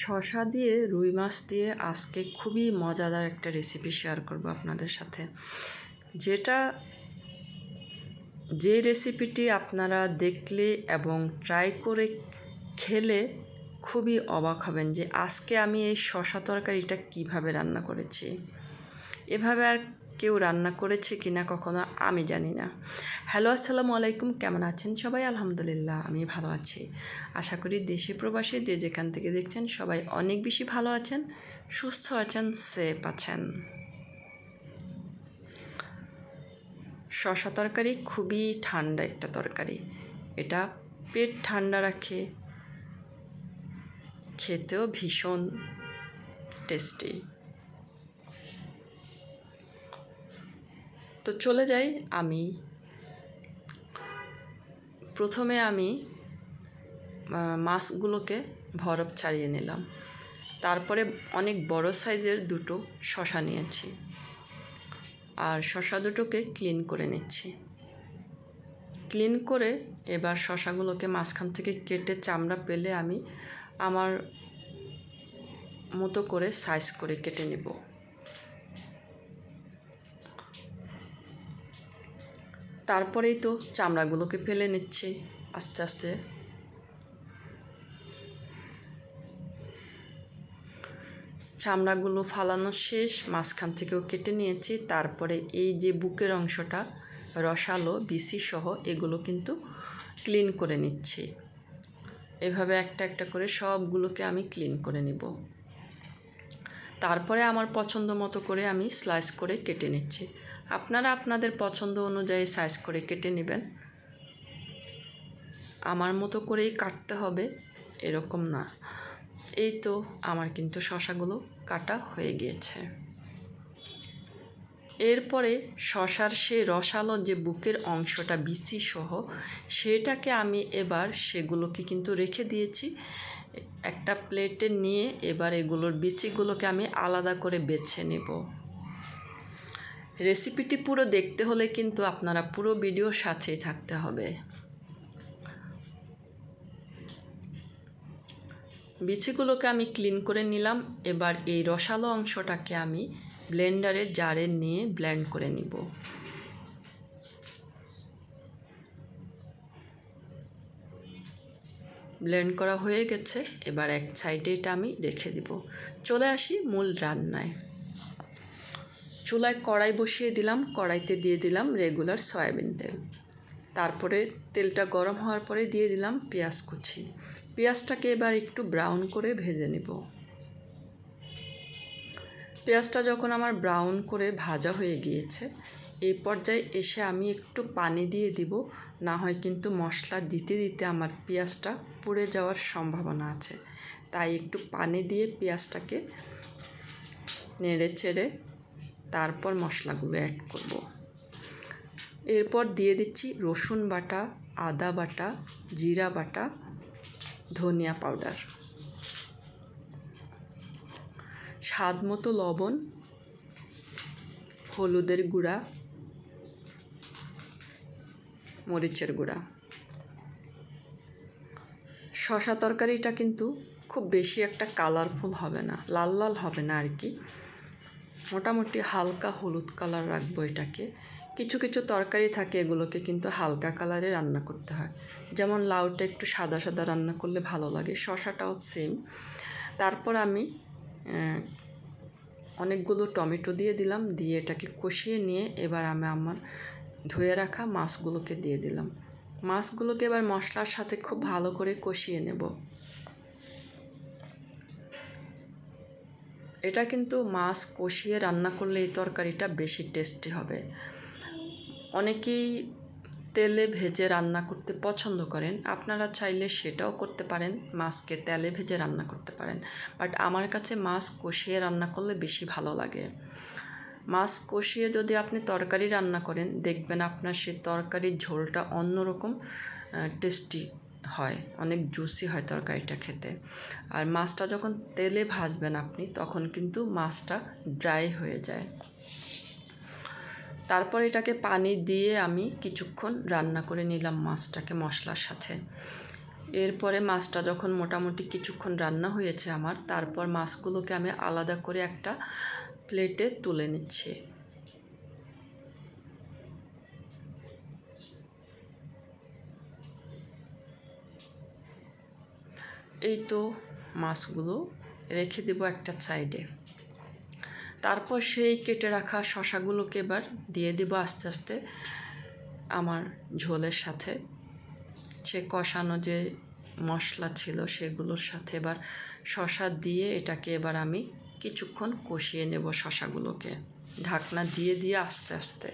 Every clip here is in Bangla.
শশা দিয়ে, রুই মাছ দিয়ে আজকে খুবই মজাদার একটা রেসিপি শেয়ার করব আপনাদের সাথে। যেটা, যে রেসিপিটি আপনারা দেখলে এবং ট্রাই করে খেলে খুবই অবাক হবেন যে আজকে আমি এই শশা তরকারিটা কীভাবে রান্না করেছি। এভাবে আর কেউ রান্না করেছে কিনা কখনো আমি জানি না। হ্যালো, আসসালামু আলাইকুম, কেমন আছেন সবাই? আলহামদুলিল্লাহ, আমি ভালো আছি। আশা করি দেশে প্রবাসে যে যেখান থেকে দেখছেন সবাই অনেক বেশি ভালো আছেন, সুস্থ আছেন, সেফ আছেন। শশা তরকারি খুবই ঠান্ডা একটা তরকারি। এটা পেট ঠান্ডা রাখে, খেতেও ভীষণ টেস্টি। তো চলে যাই আমি। প্রথমে আমি মাছগুলোকে ভরফ ছাড়িয়ে নিলাম। তারপরে অনেক বড় সাইজের দুটো শশা নিয়েছি। আর শশা দুটোকে ক্লিন করে নিচ্ছি। ক্লিন করে এবার শশাগুলোকে মাঝখান থেকে কেটে চামড়া পেলে আমি আমার মতো করে সাইজ করে কেটে নেব। তারপরেই তো চামড়াগুলোকে ফেলে নিচ্ছে আস্তে আস্তে। চামড়াগুলো ফালানো শেষ, মাঝখান থেকেও কেটে নিয়েছি। তারপরে এই যে বুকের অংশটা, রসালো, বিসি সহ, এগুলো কিন্তু ক্লিন করে নিচ্ছি। এভাবে একটা একটা করে সবগুলোকে আমি ক্লিন করে নিব। তারপরে আমার পছন্দ মতো করে আমি স্লাইস করে কেটে নিচ্ছি। আপনারা আপনাদের পছন্দ অনুযায়ী সাইজ করে কেটে নেবেন। আমার মতো করেই কাটতে হবে, এরকম না। এই তো আমার কিন্তু শশাগুলো কাটা হয়ে গিয়েছে। এরপরে শশার সে রসালো যে বুকের অংশটা বিচি সহ, সেটাকে আমি এবার সেগুলোকে কিন্তু রেখে দিয়েছি। একটা প্লেটে নিয়ে এবার এগুলোর বিচিগুলোকে আমি আলাদা করে বেছে নেব। রেসিপিটি পুরো দেখতে হলে কিন্তু আপনারা পুরো ভিডিওর সাথেই থাকতে হবে। বিচিগুলোকে আমি ক্লিন করে নিলাম। এবার এই রসালো অংশটাকে আমি ব্লেন্ডারের জারে নিয়ে ব্লেন্ড করে নিব। ব্লেন্ড করা হয়ে গেছে। এবার এক সাইডে এটা আমি রেখে দিব। চলে আসি মূল রান্নায়। চুলায় কড়াই বসিয়ে দিলাম, কড়াইতে দিয়ে দিলাম রেগুলার সয়াবিন তেল। তারপরে তেলটা গরম হওয়ার পরে দিয়ে দিলাম পেঁয়াজ কুচি। পেঁয়াজটাকে এবার একটু ব্রাউন করে ভেজে নেব। পেঁয়াজটা যখন আমার ব্রাউন করে ভাজা হয়ে গিয়েছে, এই পর্যায়ে এসে আমি একটু পানি দিয়ে দিব, না হয় কিন্তু মশলা দিতে দিতে আমার পেঁয়াজটা পুড়ে যাওয়ার সম্ভাবনা আছে। তাই একটু পানি দিয়ে পেঁয়াজটাকে নেড়ে চেড়ে তারপর মশলাগুলো অ্যাড করব। এরপর দিয়ে দিচ্ছি রসুন বাটা, আদা বাটা, জিরা বাটা, ধনিয়া পাউডার স্বাদ মতো লবণ, হলুদের গুঁড়া, মরিচের গুঁড়া। শশা তরকারিটা কিন্তু খুব বেশি একটা কালারফুল হবে না, লাল লাল হবে না আর কি। মোটামুটি হালকা হলুদ কালার রাখব এটাকে। কিছু কিছু তরকারি থাকে এগুলোকে কিন্তু হালকা কালারে রান্না করতে হয়। যেমন লাউটা একটু সাদা সাদা রান্না করলে ভালো লাগে শশাটাও সেম তারপর আমি অনেকগুলো টমেটো দিয়ে দিলাম, দিয়ে এটাকে কষিয়ে নিয়ে এবার আমি আমার ধুয়ে রাখা মাছগুলোকে দিয়ে দিলাম। মাছগুলোকে এবার মশলার সাথে খুব ভালো করে কষিয়ে নেব। এটা কিন্তু মাছ কষিয়ে রান্না করলে এই তরকারিটা বেশি টেস্টি হবে। অনেকেই তেলে ভেজে রান্না করতে পছন্দ করেন। আপনারা চাইলে সেটাও করতে পারেন, মাছকে তেলে ভেজে রান্না করতে পারেন। বাট আমার কাছে মাছ কষিয়ে রান্না করলে বেশি ভালো লাগে। মাছ কষিয়ে যদি আপনি তরকারি রান্না করেন, দেখবেন আপনার সেই তরকারির ঝোলটা অন্যরকম টেস্টি হয়, অনেক জুসি হয় তরকারিটা খেতে। আর মাছটা যখন তেলে ভাজবেন আপনি, তখন কিন্তু মাছটা ড্রাই হয়ে যায়। তারপর এটাকে পানি দিয়ে আমি কিছুক্ষণ রান্না করে নিলাম মাছটাকে মশলার সাথে। এরপরে মাছটা যখন মোটামুটি কিছুক্ষণ রান্না হয়েছে আমার, তারপর মাছগুলোকে আমি আলাদা করে একটা প্লেটে তুলে নিচ্ছি। এই তো মাছগুলো রেখে দেবো একটা সাইডে। তারপর সেই কেটে রাখা শশাগুলোকে এবার দিয়ে দেবো আস্তে আস্তে আমার ঝোলের সাথে। সে কষানো যে মশলা ছিল সেগুলোর সাথে এবার শশা দিয়ে এটাকে এবার আমি কিছুক্ষণ কষিয়ে নেব শশাগুলোকে। ঢাকনা দিয়ে দিয়ে আস্তে আস্তে।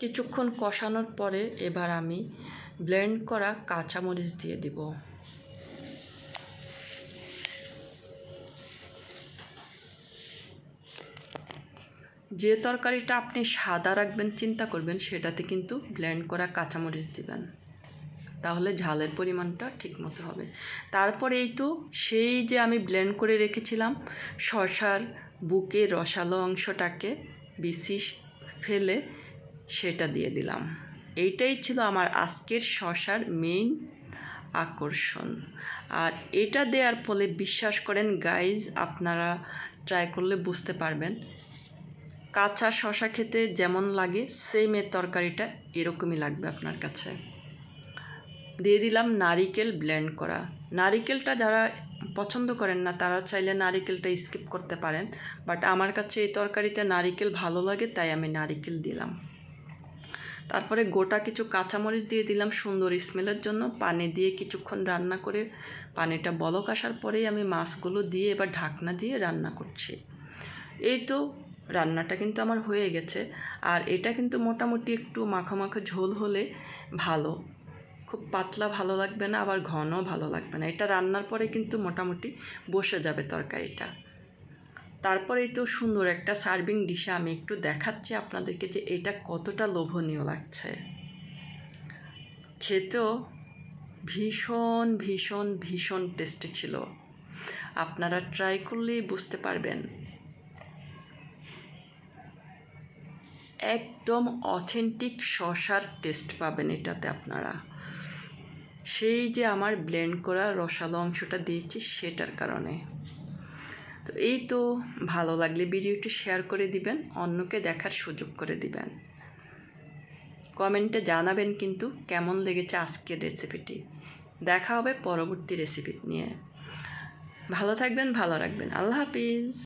কিছুক্ষণ কষানোর পরে এবার আমি ব্লেন্ড করা কাঁচামরিচ দিয়ে দিব। যে তরকারিটা আপনি সাদা রাখবেন, চিন্তা করবেন, সেটাতে কিন্তু ব্লেন্ড করা কাঁচামরিচ দিবেন। তাহলে ঝালের পরিমাণটা ঠিক মতো হবে। তারপরে এই তো সেই যে আমি ব্লেন্ড করে রেখেছিলাম শশার বুকে রসালো অংশটাকে বিসি ফেলে সেটা দিয়ে দিলাম। এইটাই ছিল আমার আজকের শশার মেইন আকর্ষণ। আর এটা দেওয়ার ফলে বিশ্বাস করেন গাইজ আপনারা ট্রাই করলে বুঝতে পারবেন, কাঁচা শশা খেতে যেমন লাগে সেম এর তরকারিটা এরকমই লাগবে আপনার কাছে। দিয়ে দিলাম নারিকেল ব্লেন্ড করা। নারিকেলটা যারা পছন্দ করেন না, তারা চাইলে নারিকেলটা স্কিপ করতে পারেন বাট আমার কাছে এই তরকারিতে নারিকেল ভালো লাগে, তাই আমি নারিকেল দিলাম। তারপরে গোটা কিছু কাঁচামরিচ দিয়ে দিলাম সুন্দর স্মেলের জন্য। পানি দিয়ে কিছুক্ষণ রান্না করে পানিটা বলক আসার পরেই আমি মাছগুলো দিয়ে এবার ঢাকনা দিয়ে রান্না করছি। এই তো রান্নাটা কিন্তু আমার হয়ে গেছে। আর এটা কিন্তু মোটামুটি একটু মাখা মাখা ঝোল হলে ভালো। খুব পাতলা ভালো লাগবে না, আবার ঘনও ভালো লাগবে না। এটা রান্নার পরে কিন্তু মোটামুটি বসে যাবে তরকারিটা। তারপরেই তো সুন্দর একটা সার্ভিং ডিশে আমি একটু দেখাচ্ছি আপনাদেরকে যে এটা কতটা লোভনীয় লাগছে। খেতেও ভীষণ ভীষণ ভীষণ টেস্টি ছিল। আপনারা ট্রাই করলেই বুঝতে পারবেন। একদম অথেন্টিক শশার টেস্ট পাবেন এটাতে আপনারা। সেই যে আমার ব্লেন্ড করা রসালো অংশটা দিয়েছি সেটার কারণে। তো এই তো ভালো লাগলে ভিডিওটি শেয়ার করে দিবেন, অন্যকে দেখার সুযোগ করে দিবেন। কমেন্টে জানাবেন কিন্তু কেমন লেগেছে আজকের রেসিপিটি দেখা হবে পরবর্তী রেসিপি নিয়ে। ভালো থাকবেন, ভালো রাখবেন। আল্লাহ হাফিজ।